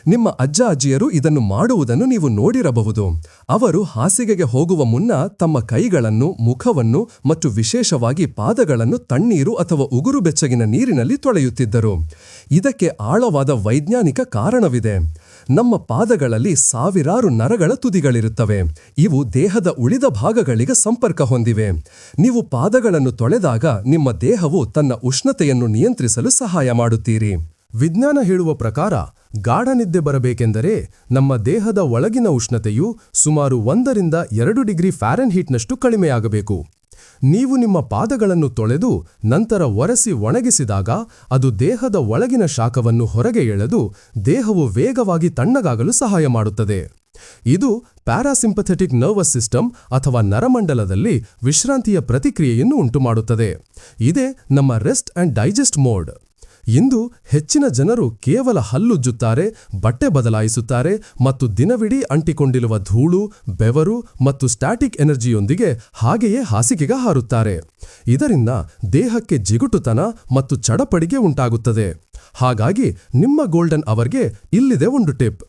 ನಿಮ್ಮ ಅಜ್ಜ ಅಜ್ಜಿಯರು ಇದನ್ನು ಮಾಡುವುದನ್ನು ನೀವು ನೋಡಿರಬಹುದು. ಅವರು ಹಾಸಿಗೆಗೆ ಹೋಗುವ ಮುನ್ನ ತಮ್ಮ ಕೈಗಳನ್ನು, ಮುಖವನ್ನು ಮತ್ತು ವಿಶೇಷವಾಗಿ ಪಾದಗಳನ್ನು ತಣ್ಣೀರು ಅಥವಾ ಉಗುರು ಬೆಚ್ಚಗಿನ ನೀರಿನಲ್ಲಿ ತೊಳೆಯುತ್ತಿದ್ದರು. ಇದಕ್ಕೆ ಆಳವಾದ ವೈಜ್ಞಾನಿಕ ಕಾರಣವಿದೆ. ನಮ್ಮ ಪಾದಗಳಲ್ಲಿ ಸಾವಿರಾರು ನರಗಳ ತುದಿಗಳಿರುತ್ತವೆ. ಇವು ದೇಹದ ಉಳಿದ ಭಾಗಗಳಿಗೆ ಸಂಪರ್ಕ ಹೊಂದಿವೆ. ನೀವು ಪಾದಗಳನ್ನು ತೊಳೆದಾಗ ನಿಮ್ಮ ದೇಹವು ತನ್ನ ಉಷ್ಣತೆಯನ್ನು ನಿಯಂತ್ರಿಸಲು ಸಹಾಯ ಮಾಡುತ್ತೀರಿ. ವಿಜ್ಞಾನ ಹೇಳುವ ಪ್ರಕಾರ ಗಾಢನಿದ್ದೆ ಬರಬೇಕೆಂದರೆ ನಮ್ಮ ದೇಹದ ಒಳಗಿನ ಉಷ್ಣತೆಯು ಸುಮಾರು ಒಂದರಿಂದ ಎರಡು ಡಿಗ್ರಿ ಫ್ಯಾರೆನ್ಹೀಟ್ನಷ್ಟು ಕಡಿಮೆಯಾಗಬೇಕು. ನೀವು ನಿಮ್ಮ ಪಾದಗಳನ್ನು ತೊಳೆದು ನಂತರ ಒರೆಸಿ ಒಣಗಿಸಿದಾಗ ಅದು ದೇಹದ ಒಳಗಿನ ಶಾಖವನ್ನು ಹೊರಗೆ ಎಳೆದು ದೇಹವು ವೇಗವಾಗಿ ತಣ್ಣಗಾಗಲು ಸಹಾಯ ಮಾಡುತ್ತದೆ. ಇದು ಪ್ಯಾರಾಸಿಂಪಥೆಟಿಕ್ ನರ್ವಸ್ ಸಿಸ್ಟಮ್ ಅಥವಾ ನರಮಂಡಲದಲ್ಲಿ ವಿಶ್ರಾಂತಿಯ ಪ್ರತಿಕ್ರಿಯೆಯನ್ನು ಉಂಟುಮಾಡುತ್ತದೆ. ಇದೇ ನಮ್ಮ ರೆಸ್ಟ್ ಅಂಡ್ ಡೈಜೆಸ್ಟ್ ಮೋಡ್. ಇಂದು ಹೆಚ್ಚಿನ ಜನರು ಕೇವಲ ಹಲ್ಲುಜ್ಜುತ್ತಾರೆ, ಬಟ್ಟೆ ಬದಲಾಯಿಸುತ್ತಾರೆ ಮತ್ತು ದಿನವಿಡೀ ಅಂಟಿಕೊಂಡಿರುವ ಧೂಳು, ಬೆವರು ಮತ್ತು ಸ್ಟ್ಯಾಟಿಕ್ ಎನರ್ಜಿಯೊಂದಿಗೆ ಹಾಗೆಯೇ ಹಾಸಿಗೆಗೆ ಹಾರುತ್ತಾರೆ. ಇದರಿಂದ ದೇಹಕ್ಕೆ ಜಿಗುಟುತನ ಮತ್ತು ಚಡಪಡಿಗೆ ಉಂಟಾಗುತ್ತದೆ. ಹಾಗಾಗಿ ನಿಮ್ಮ ಗೋಲ್ಡನ್ ಅವರ್ಗೆ ಇಲ್ಲಿದೆ ಒಂದು ಟಿಪ್.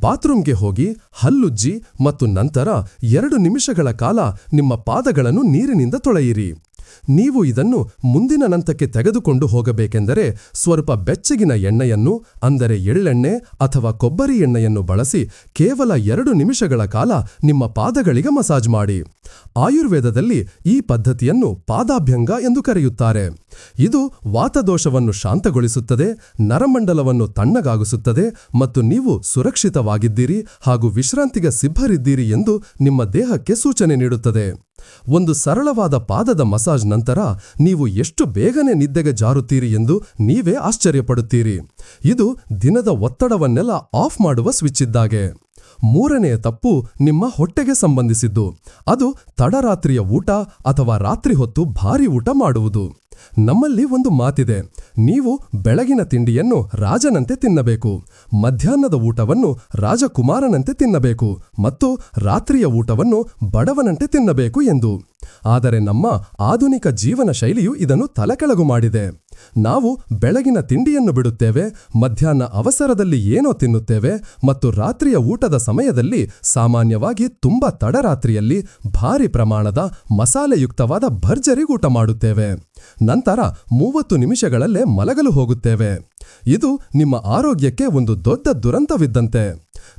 ಬಾತ್ರೂಮ್ಗೆ ಹೋಗಿ ಹಲ್ಲುಜ್ಜಿ ಮತ್ತು ನಂತರ ಎರಡು ನಿಮಿಷಗಳ ಕಾಲ ನಿಮ್ಮ ಪಾದಗಳನ್ನು ನೀರಿನಿಂದ ತೊಳೆಯಿರಿ. ನೀವು ಇದನ್ನು ಮುಂದಿನ ನಂತಕ್ಕೆ ತೆಗೆದುಕೊಂಡು ಹೋಗಬೇಕೆಂದರೆ ಸ್ವಲ್ಪ ಬೆಚ್ಚಗಿನ ಎಣ್ಣೆಯನ್ನು, ಅಂದರೆ ಎಳ್ಳೆಣ್ಣೆ ಅಥವಾ ಕೊಬ್ಬರಿ ಎಣ್ಣೆಯನ್ನು ಬಳಸಿ ಕೇವಲ ಎರಡು ನಿಮಿಷಗಳ ಕಾಲ ನಿಮ್ಮ ಪಾದಗಳಿಗೆ ಮಸಾಜ್ ಮಾಡಿ. ಆಯುರ್ವೇದದಲ್ಲಿ ಈ ಪದ್ಧತಿಯನ್ನು ಪಾದಾಭ್ಯಂಗ ಎಂದು ಕರೆಯುತ್ತಾರೆ. ಇದು ವಾತದೋಷವನ್ನು ಶಾಂತಗೊಳಿಸುತ್ತದೆ, ನರಮಂಡಲವನ್ನು ತಣ್ಣಗಾಗಿಸುತ್ತದೆ ಮತ್ತು ನೀವು ಸುರಕ್ಷಿತವಾಗಿದ್ದೀರಿ ಹಾಗೂ ವಿಶ್ರಾಂತಿಗೆ ಸಿಬ್ಬರಿದ್ದೀರಿ ಎಂದು ನಿಮ್ಮ ದೇಹಕ್ಕೆ ಸೂಚನೆ ನೀಡುತ್ತದೆ. ಒಂದು ಸರಳವಾದ ಪಾದದ ಮಸಾಜ್ ನಂತರ ನೀವು ಎಷ್ಟು ಬೇಗನೆ ನಿದ್ದೆಗೆ ಜಾರುತ್ತೀರಿ ಎಂದು ನೀವೇ ಆಶ್ಚರ್ಯಪಡುತ್ತೀರಿ. ಇದು ದಿನದ ಒತ್ತಡವನ್ನೆಲ್ಲ ಆಫ್ ಮಾಡುವ ಸ್ವಿಚ್ ಇದ್ದಾಗೆ. ಮೂರನೆಯ ತಪ್ಪು ನಿಮ್ಮ ಹೊಟ್ಟೆಗೆ ಸಂಬಂಧಿಸಿದ್ದು. ಅದು ತಡರಾತ್ರಿಯ ಊಟ ಅಥವಾ ರಾತ್ರಿ ಹೊತ್ತು ಭಾರಿ ಊಟ ಮಾಡುವುದು. ನಮ್ಮಲ್ಲಿ ಒಂದು ಮಾತಿದೆ. ನೀವು ಬೆಳಗಿನ ತಿಂಡಿಯನ್ನು ರಾಜನಂತೆ ತಿನ್ನಬೇಕು. ಮಧ್ಯಾಹ್ನದ ಊಟವನ್ನು ರಾಜಕುಮಾರನಂತೆ ತಿನ್ನಬೇಕು ಮತ್ತು ರಾತ್ರಿಯ ಊಟವನ್ನು ಬಡವನಂತೆ ತಿನ್ನಬೇಕು ಎಂದು. ಆದರೆ ನಮ್ಮ ಆಧುನಿಕ ಜೀವನ ಶೈಲಿಯು ಇದನ್ನು ತಲೆಕೆಳಗು ಮಾಡಿದೆ. ನಾವು ಬೆಳಗಿನ ತಿಂಡಿಯನ್ನು ಬಿಡುತ್ತೇವೆ, ಮಧ್ಯಾಹ್ನ ಅವಸರದಲ್ಲಿ ಏನೋ ತಿನ್ನುತ್ತೇವೆ ಮತ್ತು ರಾತ್ರಿಯ ಊಟದ ಸಮಯದಲ್ಲಿ ಸಾಮಾನ್ಯವಾಗಿ ತುಂಬಾ ತಡರಾತ್ರಿಯಲ್ಲಿ ಭಾರಿ ಪ್ರಮಾಣದ ಮಸಾಲೆಯುಕ್ತವಾದ ಭರ್ಜರಿ ಊಟ ಮಾಡುತ್ತೇವೆ. ನಂತರ ಮೂವತ್ತು ನಿಮಿಷಗಳಲ್ಲೇ ಮಲಗಲು ಹೋಗುತ್ತೇವೆ. ಇದು ನಿಮ್ಮ ಆರೋಗ್ಯಕ್ಕೆ ಒಂದು ದೊಡ್ಡ ದುರಂತವಿದ್ದಂತೆ.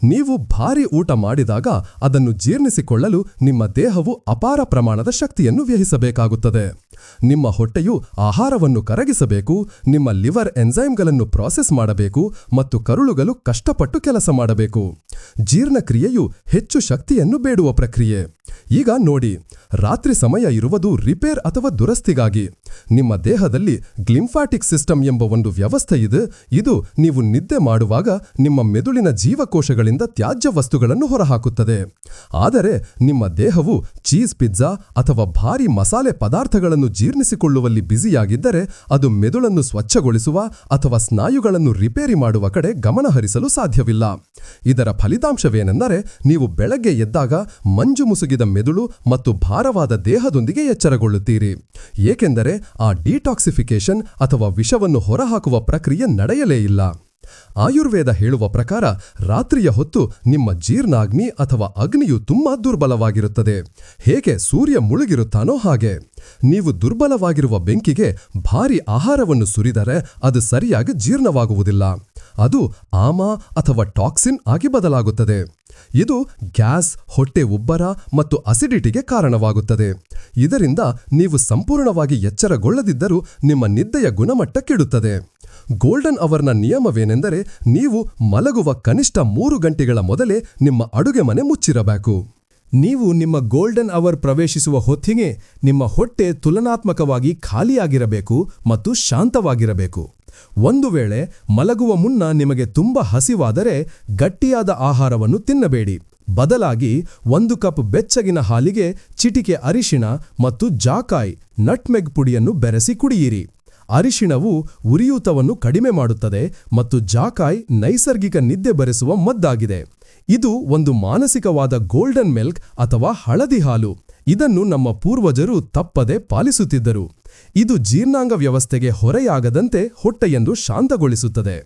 ನೀವು ಭಾರಿ ಊಟ ಮಾಡಿದಾಗ ಅದನ್ನು ಜೀರ್ಣಿಸಿಕೊಳ್ಳಲು ನಿಮ್ಮ ದೇಹವು ಅಪಾರ ಪ್ರಮಾಣದ ಶಕ್ತಿಯನ್ನು ವ್ಯಯಿಸಬೇಕಾಗುತ್ತದೆ. ನಿಮ್ಮ ಹೊಟ್ಟೆಯು ಆಹಾರವನ್ನು ಕರಗಿಸಬೇಕು, ನಿಮ್ಮ ಲಿವರ್ ಎನ್ಝೈಮ್ಗಳನ್ನು ಪ್ರಾಸೆಸ್ ಮಾಡಬೇಕು ಮತ್ತು ಕರುಳುಗಳು ಕಷ್ಟಪಟ್ಟು ಕೆಲಸ ಮಾಡಬೇಕು. ಜೀರ್ಣಕ್ರಿಯೆಯು ಹೆಚ್ಚು ಶಕ್ತಿಯನ್ನು ಬೇಡುವ ಪ್ರಕ್ರಿಯೆ. ಈಗ ನೋಡಿ, ರಾತ್ರಿ ಸಮಯ ಇರುವುದು ರಿಪೇರ್ ಅಥವಾ ದುರಸ್ತಿಗಾಗಿ. ನಿಮ್ಮ ದೇಹದಲ್ಲಿ ಗ್ಲಿಂಫಾಟಿಕ್ ಸಿಸ್ಟಮ್ ಎಂಬ ಒಂದು ವ್ಯವಸ್ಥೆ ಇದೆ. ಇದು ನೀವು ನಿದ್ದೆ ಮಾಡುವಾಗ ನಿಮ್ಮ ಮೆದುಳಿನ ಜೀವಕೋಶಗಳಿಂದ ತ್ಯಾಜ್ಯ ವಸ್ತುಗಳನ್ನು ಹೊರಹಾಕುತ್ತದೆ. ಆದರೆ ನಿಮ್ಮ ದೇಹವು ಚೀಸ್ ಪಿಜ್ಜಾ ಅಥವಾ ಭಾರಿ ಮಸಾಲೆ ಪದಾರ್ಥಗಳನ್ನು ಜೀರ್ಣಿಸಿಕೊಳ್ಳುವಲ್ಲಿ ಬ್ಯುಸಿಯಾಗಿದ್ದರೆ ಅದು ಮೆದುಳನ್ನು ಸ್ವಚ್ಛಗೊಳಿಸುವ ಅಥವಾ ಸ್ನಾಯುಗಳನ್ನು ರಿಪೇರಿ ಮಾಡುವ ಕಡೆ ಗಮನಹರಿಸಲು ಸಾಧ್ಯವಿಲ್ಲ. ಇದರ ಫಲಿತಾಂಶವೇನೆಂದರೆ ನೀವು ಬೆಳಗ್ಗೆ ಎದ್ದಾಗ ಮಂಜು ಮುಸುಗಿದ ಮೆದುಳು ಮತ್ತು ಭಾರವಾದ ದೇಹದೊಂದಿಗೆ ಎಚ್ಚರಗೊಳ್ಳುತ್ತೀರಿ. ಏಕೆಂದರೆ ಆ ಡಿಟಾಕ್ಸಿಫಿಕೇಶನ್ ಅಥವಾ ವಿಷವನ್ನು ಹೊರಹಾಕುವ ಪ್ರಕ್ರಿಯೆ ನಡೆಯಲೇ ಇಲ್ಲ. ಆಯುರ್ವೇದ ಹೇಳುವ ಪ್ರಕಾರ ರಾತ್ರಿಯ ಹೊತ್ತು ನಿಮ್ಮ ಜೀರ್ಣಾಗ್ನಿ ಅಥವಾ ಅಗ್ನಿಯು ತುಂಬಾ ದುರ್ಬಲವಾಗಿರುತ್ತದೆ. ಹೇಗೆ ಸೂರ್ಯ ಮುಳುಗಿರುತ್ತಾನೋ ಹಾಗೆ. ನೀವು ದುರ್ಬಲವಾಗಿರುವ ಬೆಂಕಿಗೆ ಭಾರಿ ಆಹಾರವನ್ನು ಸುರಿದರೆ ಅದು ಸರಿಯಾಗಿ ಜೀರ್ಣವಾಗುವುದಿಲ್ಲ. ಅದು ಆಮ ಅಥವಾ ಟಾಕ್ಸಿನ್ ಆಗಿ ಬದಲಾಗುತ್ತದೆ. ಇದು ಗ್ಯಾಸ್, ಹೊಟ್ಟೆ ಉಬ್ಬರ ಮತ್ತು ಅಸಿಡಿಟಿಗೆ ಕಾರಣವಾಗುತ್ತದೆ. ಇದರಿಂದ ನೀವು ಸಂಪೂರ್ಣವಾಗಿ ಎಚ್ಚರಗೊಳ್ಳದಿದ್ದರೂ ನಿಮ್ಮ ನಿದ್ದೆಯ ಗುಣಮಟ್ಟ ಕೆಡುತ್ತದೆ. ಗೋಲ್ಡನ್ ಅವರ್ನ ನಿಯಮವೇನೆಂದರೆ ನೀವು ಮಲಗುವ ಕನಿಷ್ಠ ಮೂರು ಗಂಟೆಗಳ ಮೊದಲೇ ನಿಮ್ಮ ಅಡುಗೆ ಮನೆ ಮುಚ್ಚಿರಬೇಕು. ನೀವು ನಿಮ್ಮ ಗೋಲ್ಡನ್ ಅವರ್ ಪ್ರವೇಶಿಸುವ ಹೊತ್ತಿಗೆ ನಿಮ್ಮ ಹೊಟ್ಟೆ ತುಲನಾತ್ಮಕವಾಗಿ ಖಾಲಿಯಾಗಿರಬೇಕು ಮತ್ತು ಶಾಂತವಾಗಿರಬೇಕು. ಒಂದು ವೇಳೆ ಮಲಗುವ ಮುನ್ನ ನಿಮಗೆ ತುಂಬ ಹಸಿವಾದರೆ ಗಟ್ಟಿಯಾದ ಆಹಾರವನ್ನು ತಿನ್ನಬೇಡಿ. ಬದಲಾಗಿ ಒಂದು ಕಪ್ ಬೆಚ್ಚಗಿನ ಹಾಲಿಗೆ ಚಿಟಿಕೆ ಅರಿಶಿಣ ಮತ್ತು ಜಾಕಾಯ್, ನಟ್ಮೆಗ್ ಪುಡಿಯನ್ನು ಬೆರೆಸಿ ಕುಡಿಯಿರಿ. ಅರಿಶಿಣವು ಉರಿಯೂತವನ್ನು ಕಡಿಮೆ ಮಾಡುತ್ತದೆ ಮತ್ತು ಜಾಕಾಯ್ ನೈಸರ್ಗಿಕ ನಿದ್ದೆ ಬರೆಸುವ ಮದ್ದಾಗಿದೆ. ಇದು ಒಂದು ಮಾನಸಿಕವಾದ ಗೋಲ್ಡನ್ ಮಿಲ್ಕ್ ಅಥವಾ ಹಳದಿ ಹಾಲು. ಇದನ್ನು ನಮ್ಮ ಪೂರ್ವಜರು ತಪ್ಪದೆ ಪಾಲಿಸುತ್ತಿದ್ದರು. ಇದು ಜೀರ್ಣಾಂಗ ವ್ಯವಸ್ಥೆಗೆ ಹೊರೆಯಾಗದಂತೆ ಹೊಟ್ಟೆಯನ್ನು ಶಾಂತಗೊಳಿಸುತ್ತದೆ.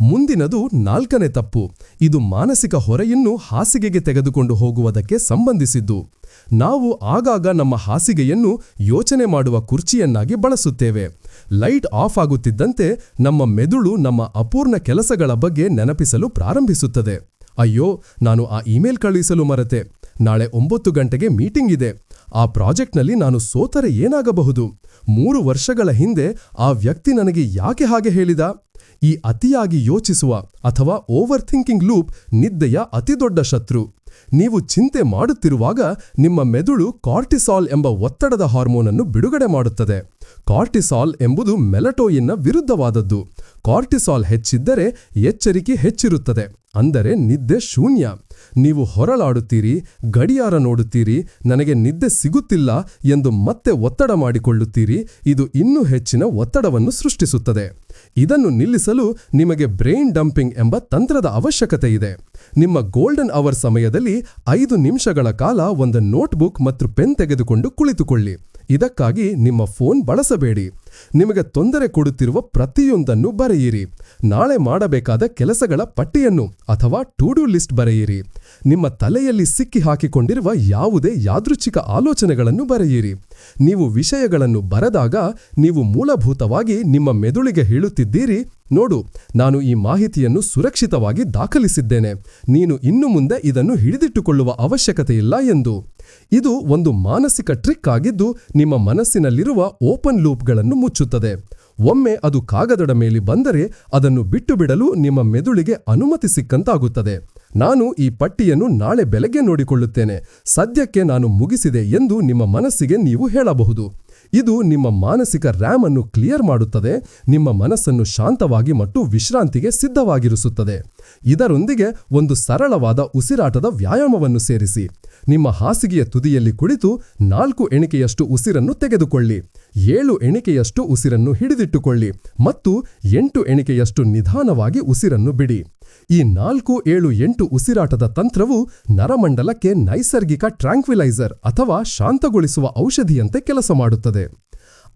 ಮುಂದಿನದು ನಾಲ್ಕನೇ ತಪ್ಪು. ಇದು ಮಾನಸಿಕ ಹೊರೆಯನ್ನು ಹಾಸಿಗೆಗೆ ತೆಗೆದುಕೊಂಡು ಹೋಗುವುದಕ್ಕೆ ಸಂಬಂಧಿಸಿದ್ದು. ನಾವು ಆಗಾಗ ನಮ್ಮ ಹಾಸಿಗೆಯನ್ನು ಯೋಚನೆ ಮಾಡುವ ಕುರ್ಚಿಯನ್ನಾಗಿ ಬಳಸುತ್ತೇವೆ. ಲೈಟ್ ಆಫ್ ಆಗುತ್ತಿದ್ದಂತೆ ನಮ್ಮ ಮೆದುಳು ನಮ್ಮ ಅಪೂರ್ಣ ಕೆಲಸಗಳ ಬಗ್ಗೆ ನೆನಪಿಸಲು ಪ್ರಾರಂಭಿಸುತ್ತದೆ. ಅಯ್ಯೋ, ನಾನು ಆ ಇಮೇಲ್ ಕಳುಹಿಸಲು ಮರೆತೆ. ನಾಳೆ ಒಂಬತ್ತು ಗಂಟೆಗೆ ಮೀಟಿಂಗ್ ಇದೆ. ಆ ಪ್ರಾಜೆಕ್ಟ್ನಲ್ಲಿ ನಾನು ಸೋತರೆ ಏನಾಗಬಹುದು? ಮೂರು ವರ್ಷಗಳ ಹಿಂದೆ ಆ ವ್ಯಕ್ತಿ ನನಗೆ ಯಾಕೆ ಹಾಗೆ ಹೇಳಿದ? ಈ ಅತಿಯಾಗಿ ಯೋಚಿಸುವ ಅಥವಾ ಓವರ್ ಥಿಂಕಿಂಗ್ ಲೂಪ್ ನಿದ್ದೆಯ ಅತಿದೊಡ್ಡ ಶತ್ರು. ನೀವು ಚಿಂತೆ ಮಾಡುತ್ತಿರುವಾಗ ನಿಮ್ಮ ಮೆದುಳು ಕಾರ್ಟಿಸಾಲ್ ಎಂಬ ಒತ್ತಡದ ಹಾರ್ಮೋನನ್ನು ಬಿಡುಗಡೆ ಮಾಡುತ್ತದೆ. ಕಾರ್ಟಿಸಾಲ್ ಎಂಬುದು ಮೆಲಟೋಯಿನ್ನ ವಿರುದ್ಧವಾದದ್ದು. ಕಾರ್ಟಿಸಾಲ್ ಹೆಚ್ಚಿದ್ದರೆ ಎಚ್ಚರಿಕೆ ಹೆಚ್ಚಿರುತ್ತದೆ. ಅಂದರೆ ನಿದ್ದೆ ಶೂನ್ಯ. ನೀವು ಹೊರಳಾಡುತ್ತೀರಿ, ಗಡಿಯಾರ ನೋಡುತ್ತೀರಿ, ನನಗೆ ನಿದ್ದೆ ಸಿಗುತ್ತಿಲ್ಲ ಎಂದು ಮತ್ತೆ ಒತ್ತಡ ಮಾಡಿಕೊಳ್ಳುತ್ತೀರಿ, ಇದು ಇನ್ನೂ ಹೆಚ್ಚಿನ ಒತ್ತಡವನ್ನು ಸೃಷ್ಟಿಸುತ್ತದೆ. ಇದನ್ನು ನಿಲ್ಲಿಸಲು ನಿಮಗೆ ಬ್ರೈನ್ ಡಂಪಿಂಗ್ ಎಂಬ ತಂತ್ರದ ಅವಶ್ಯಕತೆ ಇದೆ. ನಿಮ್ಮ ಗೋಲ್ಡನ್ ಅವರ್ ಸಮಯದಲ್ಲಿ ಐದು ನಿಮಿಷಗಳ ಕಾಲ ಒಂದು ನೋಟ್ಬುಕ್ ಮತ್ತು ಪೆನ್ ತೆಗೆದುಕೊಂಡು ಕುಳಿತುಕೊಳ್ಳಿ. ಇದಕ್ಕಾಗಿ ನಿಮ್ಮ ಫೋನ್ ಬಳಸಬೇಡಿ. ನಿಮಗೆ ತೊಂದರೆ ಕೊಡುತ್ತಿರುವ ಪ್ರತಿಯೊಂದನ್ನು ಬರೆಯಿರಿ. ನಾಳೆ ಮಾಡಬೇಕಾದ ಕೆಲಸಗಳ ಪಟ್ಟಿಯನ್ನು ಅಥವಾ ಟು ಡೂ ಲಿಸ್ಟ್ ಬರೆಯಿರಿ. ನಿಮ್ಮ ತಲೆಯಲ್ಲಿ ಸಿಕ್ಕಿ ಹಾಕಿಕೊಂಡಿರುವ ಯಾವುದೇ ಯಾದೃಚ್ಛಿಕ ಆಲೋಚನೆಗಳನ್ನು ಬರೆಯಿರಿ. ನೀವು ವಿಷಯಗಳನ್ನು ಬರೆದಾಗ ನೀವು ಮೂಲಭೂತವಾಗಿ ನಿಮ್ಮ ಮೆದುಳಿಗೆ ಹೇಳುತ್ತಿದ್ದೀರಿ ನೋಡು, ನಾನು ಈ ಮಾಹಿತಿಯನ್ನು ಸುರಕ್ಷಿತವಾಗಿ ದಾಖಲಿಸಿದ್ದೇನೆ. ನೀನು ಇನ್ನು ಮುಂದೆ ಇದನ್ನು ಹಿಡಿದಿಟ್ಟುಕೊಳ್ಳುವ ಅವಶ್ಯಕತೆಯಿಲ್ಲ ಎಂದು. ಇದು ಒಂದು ಮಾನಸಿಕ ಟ್ರಿಕ್ ಆಗಿದ್ದು, ನಿಮ್ಮ ಮನಸ್ಸಿನಲ್ಲಿರುವ ಓಪನ್ ಲೂಪ್ಗಳನ್ನು ಮುಚ್ಚುತ್ತದೆ. ಒಮ್ಮೆ ಅದು ಕಾಗದದ ಮೇಲೆ ಬಂದರೆ, ಅದನ್ನು ಬಿಟ್ಟು ಬಿಡಲು ನಿಮ್ಮ ಮೆದುಳಿಗೆ ಅನುಮತಿ ಸಿಕ್ಕಂತಾಗುತ್ತದೆ. ನಾನು ಈ ಪಟ್ಟಿಯನ್ನು ನಾಳೆ ಬೆಲೆಗೆ ನೋಡಿಕೊಳ್ಳುತ್ತೇನೆ. ಸದ್ಯಕ್ಕೆ ನಾನು ಮುಗಿಸಿದೆ ಎಂದು ನಿಮ್ಮ ಮನಸ್ಸಿಗೆ ನೀವು ಹೇಳಬಹುದು. ಇದು ನಿಮ್ಮ ಮಾನಸಿಕ ರ್ಯಾಮ್ ಅನ್ನು ಕ್ಲಿಯರ್ ಮಾಡುತ್ತದೆ ನಿಮ್ಮ ಮನಸ್ಸನ್ನು ಶಾಂತವಾಗಿ ಮತ್ತು ವಿಶ್ರಾಂತಿಗೆ ಸಿದ್ಧವಾಗಿರಿಸುತ್ತದೆ. ಇದರೊಂದಿಗೆ ಒಂದು ಸರಳವಾದ ಉಸಿರಾಟದ ವ್ಯಾಯಾಮವನ್ನು ಸೇರಿಸಿ. ನಿಮ್ಮ ಹಾಸಿಗೆಯ ತುದಿಯಲ್ಲಿ ಕುಳಿತು ನಾಲ್ಕು ಎಣಿಕೆಯಷ್ಟು ಉಸಿರನ್ನು ತೆಗೆದುಕೊಳ್ಳಿ. ಏಳು ಎಣಿಕೆಯಷ್ಟು ಉಸಿರನ್ನು ಹಿಡಿದಿಟ್ಟುಕೊಳ್ಳಿ ಮತ್ತು ಎಂಟು ಎಣಿಕೆಯಷ್ಟು ನಿಧಾನವಾಗಿ ಉಸಿರನ್ನು ಬಿಡಿ. ಈ ನಾಲ್ಕು ಏಳು ಎಂಟು ಉಸಿರಾಟದ ತಂತ್ರವು ನರಮಂಡಲಕ್ಕೆ ನೈಸರ್ಗಿಕ ಟ್ರಾಂಕ್ವಿಲೈಸರ್ ಅಥವಾ ಶಾಂತಗೊಳಿಸುವ ಔಷಧಿಯಂತೆ ಕೆಲಸ ಮಾಡುತ್ತದೆ.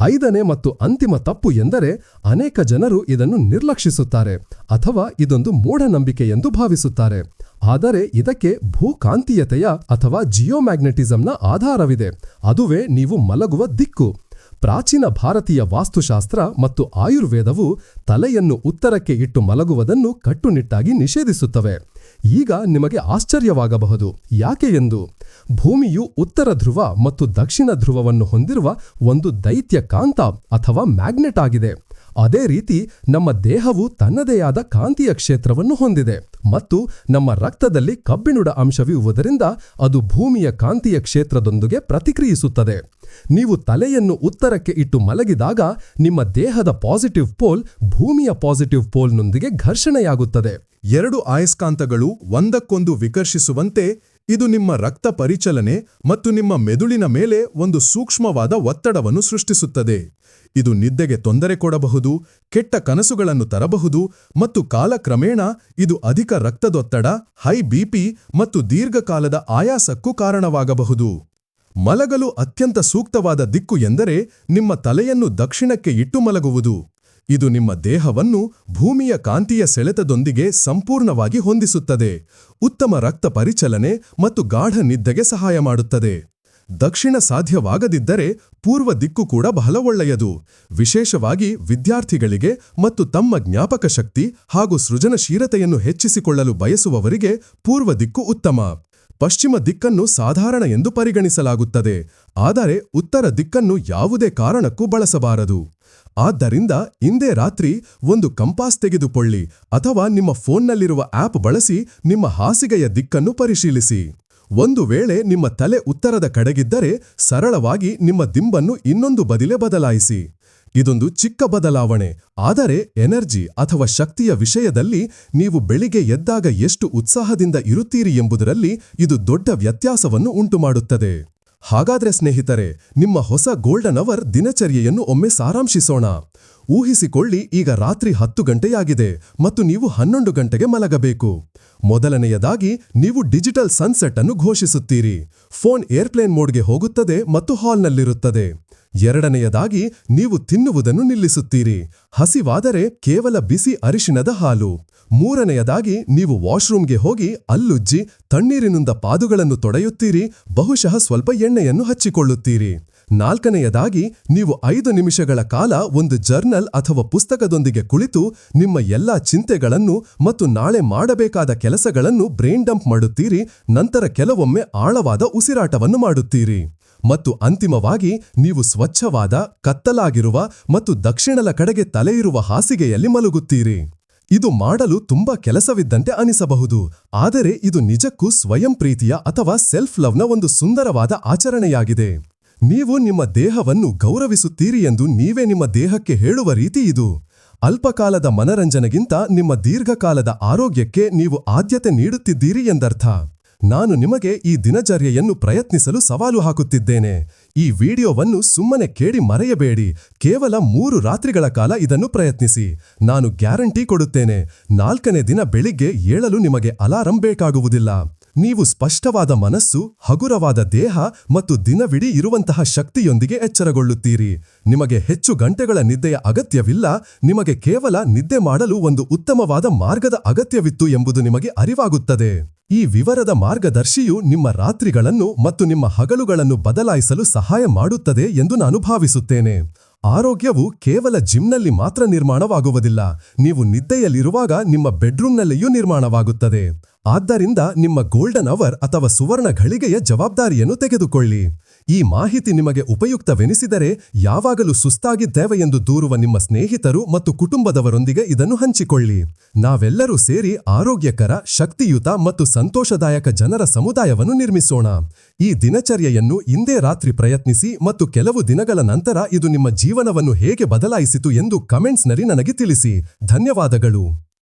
ಐದನೇ ಮತ್ತು ಅಂತಿಮ ತಪ್ಪು ಎಂದರೆ ಅನೇಕ ಜನರು ಇದನ್ನು ನಿರ್ಲಕ್ಷಿಸುತ್ತಾರೆ ಅಥವಾ ಇದೊಂದು ಮೂಢನಂಬಿಕೆ ಎಂದು ಭಾವಿಸುತ್ತಾರೆ. ಆದರೆ ಇದಕ್ಕೆ ಭೂಕಾಂತೀಯತೆಯ ಅಥವಾ ಜಿಯೋಮ್ಯಾಗ್ನೆಟಿಸಂನ ಆಧಾರವಿದೆ. ಅದುವೇ ನೀವು ಮಲಗುವ ದಿಕ್ಕು. ಪ್ರಾಚೀನ ಭಾರತೀಯ ವಾಸ್ತುಶಾಸ್ತ್ರ ಮತ್ತು ಆಯುರ್ವೇದವು ತಲೆಯನ್ನು ಉತ್ತರಕ್ಕೆ ಇಟ್ಟು ಮಲಗುವುದನ್ನು ಕಟ್ಟುನಿಟ್ಟಾಗಿ ನಿಷೇಧಿಸುತ್ತವೆ. ಈಗ ನಿಮಗೆ ಆಶ್ಚರ್ಯವಾಗಬಹುದು. ಯಾಕೆ ಎಂದು? ಭೂಮಿಯು ಉತ್ತರ ಧ್ರುವ ಮತ್ತು ದಕ್ಷಿಣ ಧ್ರುವವನ್ನು ಹೊಂದಿರುವ ಒಂದು ದೈತ್ಯ ಕಾಂತ ಅಥವಾ ಮ್ಯಾಗ್ನೆಟ್ ಆಗಿದೆ. ಅದೇ ರೀತಿ ನಮ್ಮ ದೇಹವು ತನ್ನದೇ ಆದ ಕಾಂತೀಯ ಕ್ಷೇತ್ರವನ್ನು ಹೊಂದಿದೆ ಮತ್ತು ನಮ್ಮ ರಕ್ತದಲ್ಲಿ ಕಬ್ಬಿಣದ ಅಂಶವಿರುವುದರಿಂದ ಅದು ಭೂಮಿಯ ಕಾಂತೀಯ ಕ್ಷೇತ್ರದೊಂದಿಗೆ ಪ್ರತಿಕ್ರಿಯಿಸುತ್ತದೆ. ನೀವು ತಲೆಯನ್ನು ಉತ್ತರಕ್ಕೆ ಇಟ್ಟು ಮಲಗಿದಾಗ ನಿಮ್ಮ ದೇಹದ ಪಾಸಿಟಿವ್ ಪೋಲ್ ಭೂಮಿಯ ಪಾಸಿಟಿವ್ ಪೋಲ್ನೊಂದಿಗೆ ಘರ್ಷಣೆಯಾಗುತ್ತದೆ. ಎರಡು ಆಯಸ್ಕಾಂತಗಳು ಒಂದಕ್ಕೊಂದು ವಿಕರ್ಷಿಸುವಂತೆ ಇದು ನಿಮ್ಮ ರಕ್ತ ಪರಿಚಲನೆ ಮತ್ತು ನಿಮ್ಮ ಮೆದುಳಿನ ಮೇಲೆ ಒಂದು ಸೂಕ್ಷ್ಮವಾದ ಒತ್ತಡವನ್ನು ಸೃಷ್ಟಿಸುತ್ತದೆ. ಇದು ನಿದ್ದೆಗೆ ತೊಂದರೆ ಕೊಡಬಹುದು, ಕೆಟ್ಟ ಕನಸುಗಳನ್ನು ತರಬಹುದು ಮತ್ತು ಕಾಲಕ್ರಮೇಣ ಇದು ಅಧಿಕ ರಕ್ತದೊತ್ತಡ, ಹೈ ಬಿಪಿ ಮತ್ತು ದೀರ್ಘಕಾಲದ ಆಯಾಸಕ್ಕೂ ಕಾರಣವಾಗಬಹುದು. ಮಲಗಲು ಅತ್ಯಂತ ಸೂಕ್ತವಾದ ದಿಕ್ಕು ಎಂದರೆ ನಿಮ್ಮ ತಲೆಯನ್ನು ದಕ್ಷಿಣಕ್ಕೆ ಇಟ್ಟು ಮಲಗುವುದು. ಇದು ನಿಮ್ಮ ದೇಹವನ್ನು ಭೂಮಿಯ ಕಾಂತೀಯ ಸೆಳೆತದೊಂದಿಗೆ ಸಂಪೂರ್ಣವಾಗಿ ಹೊಂದಿಸುತ್ತದೆ. ಉತ್ತಮ ರಕ್ತ ಪರಿಚಲನೆ ಮತ್ತು ಗಾಢ ನಿದ್ದೆಗೆ ಸಹಾಯ ಮಾಡುತ್ತದೆ. ದಕ್ಷಿಣ ಸಾಧ್ಯವಾಗದಿದ್ದರೆ ಪೂರ್ವ ದಿಕ್ಕು ಕೂಡ ಬಹಳ ಒಳ್ಳೆಯದು. ವಿಶೇಷವಾಗಿ ವಿದ್ಯಾರ್ಥಿಗಳಿಗೆ ಮತ್ತು ತಮ್ಮ ಜ್ಞಾಪಕ ಶಕ್ತಿ ಹಾಗೂ ಸೃಜನಶೀಲತೆಯನ್ನು ಹೆಚ್ಚಿಸಿಕೊಳ್ಳಲು ಬಯಸುವವರಿಗೆ ಪೂರ್ವ ದಿಕ್ಕು ಉತ್ತಮ. ಪಶ್ಚಿಮ ದಿಕ್ಕನ್ನು ಸಾಧಾರಣ ಎಂದು ಪರಿಗಣಿಸಲಾಗುತ್ತದೆ. ಆದರೆ ಉತ್ತರ ದಿಕ್ಕನ್ನು ಯಾವುದೇ ಕಾರಣಕ್ಕೂ ಬಳಸಬಾರದು. ಆದ್ದರಿಂದ ಇಂದೇ ರಾತ್ರಿ ಒಂದು ಕಂಪಾಸ್ ತೆಗೆದುಕೊಳ್ಳಿ ಅಥವಾ ನಿಮ್ಮ ಫೋನ್ನಲ್ಲಿರುವ ಆಪ್ ಬಳಸಿ ನಿಮ್ಮ ಹಾಸಿಗೆಯ ದಿಕ್ಕನ್ನು ಪರಿಶೀಲಿಸಿ. ಒಂದು ವೇಳೆ ನಿಮ್ಮ ತಲೆ ಉತ್ತರದ ಕಡೆಗಿದ್ದರೆ ಸರಳವಾಗಿ ನಿಮ್ಮ ದಿಂಬನ್ನು ಇನ್ನೊಂದು ಬದಿಲೆ ಬದಲಾಯಿಸಿ. ಇದೊಂದು ಚಿಕ್ಕ ಬದಲಾವಣೆ, ಆದರೆ ಎನರ್ಜಿ ಅಥವಾ ಶಕ್ತಿಯ ವಿಷಯದಲ್ಲಿ ನೀವು ಬೆಳಿಗ್ಗೆ ಎದ್ದಾಗ ಎಷ್ಟು ಉತ್ಸಾಹದಿಂದ ಇರುತ್ತೀರಿ ಎಂಬುದರಲ್ಲಿ ಇದು ದೊಡ್ಡ ವ್ಯತ್ಯಾಸವನ್ನು ಉಂಟುಮಾಡುತ್ತದೆ. ಹಾಗಾದ್ರೆ ಸ್ನೇಹಿತರೆ ನಿಮ್ಮ ಹೊಸ ಗೋಲ್ಡನ್ ಅವರ್ ದಿನಚರ್ಯೆಯನ್ನು ಒಮ್ಮೆ ಸಾರಾಂಶಿಸೋಣ. ಊಹಿಸಿಕೊಳ್ಳಿ, ಈಗ ರಾತ್ರಿ ಹತ್ತು ಗಂಟೆಯಾಗಿದೆ ಮತ್ತು ನೀವು ಹನ್ನೊಂದು ಗಂಟೆಗೆ ಮಲಗಬೇಕು. ಮೊದಲನೆಯದಾಗಿ, ನೀವು ಡಿಜಿಟಲ್ ಸನ್ಸೆಟ್ ಅನ್ನು ಘೋಷಿಸುತ್ತೀರಿ. ಫೋನ್ ಏರ್ಪ್ಲೇನ್ ಮೋಡ್ಗೆ ಹೋಗುತ್ತದೆ ಮತ್ತು ಹಾಲ್ನಲ್ಲಿರುತ್ತದೆ. ಎರಡನೆಯದಾಗಿ, ನೀವು ತಿನ್ನುವುದನ್ನು ನಿಲ್ಲಿಸುತ್ತೀರಿ. ಹಸಿವಾದರೆ ಕೇವಲ ಬಿಸಿ ಅರಿಶಿನದ ಹಾಲು. ಮೂರನೆಯದಾಗಿ, ನೀವು ವಾಶ್ರೂಮ್ಗೆ ಹೋಗಿ ಅಲ್ಲುಜ್ಜಿ, ತಣ್ಣೀರಿನಿಂದ ಪಾದುಗಳನ್ನು ತೊಡೆಯುತ್ತೀರಿ ಬಹುಶಃ ಸ್ವಲ್ಪ ಎಣ್ಣೆಯನ್ನು ಹಚ್ಚಿಕೊಳ್ಳುತ್ತೀರಿ. ನಾಲ್ಕನೆಯದಾಗಿ, ನೀವು ಐದು ನಿಮಿಷಗಳ ಕಾಲ ಒಂದು ಜರ್ನಲ್ ಅಥವಾ ಪುಸ್ತಕದೊಂದಿಗೆ ಕುಳಿತು ನಿಮ್ಮ ಎಲ್ಲಾ ಚಿಂತೆಗಳನ್ನು ಮತ್ತು ನಾಳೆ ಮಾಡಬೇಕಾದ ಕೆಲಸಗಳನ್ನು ಬ್ರೈನ್ ಡಂಪ್ ಮಾಡುತ್ತೀರಿ, ನಂತರ ಕೆಲವೊಮ್ಮೆ ಆಳವಾದ ಉಸಿರಾಟವನ್ನು ಮಾಡುತ್ತೀರಿ. ಮತ್ತು ಅಂತಿಮವಾಗಿ, ನೀವು ಸ್ವಚ್ಛವಾದ, ಕತ್ತಲಾಗಿರುವ ಮತ್ತು ದಕ್ಷಿಣದ ಕಡೆಗೆ ತಲೆಯಿರುವ ಹಾಸಿಗೆಯಲ್ಲಿ ಮಲಗುತ್ತೀರಿ. ಇದು ಮಾಡಲು ತುಂಬಾ ಕೆಲಸವಿದ್ದಂತೆ ಅನಿಸಬಹುದು, ಆದರೆ ಇದು ನಿಜಕ್ಕೂ ಸ್ವಯಂ ಪ್ರೀತಿಯ ಅಥವಾ ಸೆಲ್ಫ್ ಲವ್ನ ಒಂದು ಸುಂದರವಾದ ಆಚರಣೆಯಾಗಿದೆ. ನೀವು ನಿಮ್ಮ ದೇಹವನ್ನು ಗೌರವಿಸುತ್ತೀರಿ ಎಂದು ನೀವೇ ನಿಮ್ಮ ದೇಹಕ್ಕೆ ಹೇಳುವ ರೀತಿ ಇದು. ಅಲ್ಪಕಾಲದ ಮನರಂಜನೆಗಿಂತ ನಿಮ್ಮ ದೀರ್ಘಕಾಲದ ಆರೋಗ್ಯಕ್ಕೆ ನೀವು ಆದ್ಯತೆ ನೀಡುತ್ತಿದ್ದೀರಿ ಎಂದರ್ಥ. ನಾನು ನಿಮಗೆ ಈ ದಿನಚರ್ಯೆಯನ್ನು ಪ್ರಯತ್ನಿಸಲು ಸವಾಲು ಹಾಕುತ್ತಿದ್ದೇನೆ. ಈ ವಿಡಿಯೋವನ್ನು ಸುಮ್ಮನೆ ಕೇಳಿ ಮರೆಯಬೇಡಿ. ಕೇವಲ ಮೂರು ರಾತ್ರಿಗಳ ಕಾಲ ಇದನ್ನು ಪ್ರಯತ್ನಿಸಿ. ನಾನು ಗ್ಯಾರಂಟಿ ಕೊಡುತ್ತೇನೆ. ನಾಲ್ಕನೇ ದಿನ ಬೆಳಿಗ್ಗೆ ಏಳಲು ನಿಮಗೆ ಅಲಾರಂ ಬೇಕಾಗುವುದಿಲ್ಲ. ನೀವು ಸ್ಪಷ್ಟವಾದ ಮನಸ್ಸು, ಹಗುರವಾದ ದೇಹ ಮತ್ತು ದಿನವಿಡೀ ಇರುವಂತಹ ಶಕ್ತಿಯೊಂದಿಗೆ ಎಚ್ಚರಗೊಳ್ಳುತ್ತೀರಿ. ನಿಮಗೆ ಹೆಚ್ಚು ಗಂಟೆಗಳ ನಿದ್ದೆಯ ಅಗತ್ಯವಿಲ್ಲ, ನಿಮಗೆ ಕೇವಲ ನಿದ್ದೆ ಮಾಡಲು ಒಂದು ಉತ್ತಮವಾದ ಮಾರ್ಗದ ಅಗತ್ಯವಿತ್ತು ಎಂಬುದು ನಿಮಗೆ ಅರಿವಾಗುತ್ತದೆ. ಈ ವಿವರದ ಮಾರ್ಗದರ್ಶಿಯು ನಿಮ್ಮ ರಾತ್ರಿಗಳನ್ನು ಮತ್ತು ನಿಮ್ಮ ಹಗಲುಗಳನ್ನು ಬದಲಾಯಿಸಲು ಸಹಾಯ ಮಾಡುತ್ತದೆ ಎಂದು ನಾನು ಭಾವಿಸುತ್ತೇನೆ. ಆರೋಗ್ಯವು ಕೇವಲ ಜಿಮ್ನಲ್ಲಿ ಮಾತ್ರ ನಿರ್ಮಾಣವಾಗುವುದಿಲ್ಲ, ನೀವು ನಿದ್ದೆಯಲ್ಲಿರುವಾಗ ನಿಮ್ಮ ಬೆಡ್ರೂಮ್ನಲ್ಲಿಯೂ ನಿರ್ಮಾಣವಾಗುತ್ತದೆ. ಆದ್ದರಿಂದ ನಿಮ್ಮ ಗೋಲ್ಡನ್ ಅವರ್ ಅಥವಾ ಸುವರ್ಣ ಘಳಿಗೆಯ ಜವಾಬ್ದಾರಿಯನ್ನು ತೆಗೆದುಕೊಳ್ಳಿ. ಈ ಮಾಹಿತಿ ನಿಮಗೆ ಉಪಯುಕ್ತವೆನಿಸಿದರೆ ಯಾವಾಗಲೂ ಸುಸ್ತಾಗಿದ್ದೇವೆ ಎಂದು ದೂರುವ ನಿಮ್ಮ ಸ್ನೇಹಿತರು ಮತ್ತು ಕುಟುಂಬದವರೊಂದಿಗೆ ಇದನ್ನು ಹಂಚಿಕೊಳ್ಳಿ. ನಾವೆಲ್ಲರೂ ಸೇರಿ ಆರೋಗ್ಯಕರ, ಶಕ್ತಿಯುತ ಮತ್ತು ಸಂತೋಷದಾಯಕ ಜನರ ಸಮುದಾಯವನ್ನು ನಿರ್ಮಿಸೋಣ. ಈ ದಿನಚರ್ಯೆಯನ್ನು ಇಂದೇ ರಾತ್ರಿ ಪ್ರಯತ್ನಿಸಿ ಮತ್ತು ಕೆಲವು ದಿನಗಳ ನಂತರ ಇದು ನಿಮ್ಮ ಜೀವನವನ್ನು ಹೇಗೆ ಬದಲಾಯಿಸಿತು ಎಂದು ಕಮೆಂಟ್ಸ್ನಲ್ಲಿ ನನಗೆ ತಿಳಿಸಿ. ಧನ್ಯವಾದಗಳು.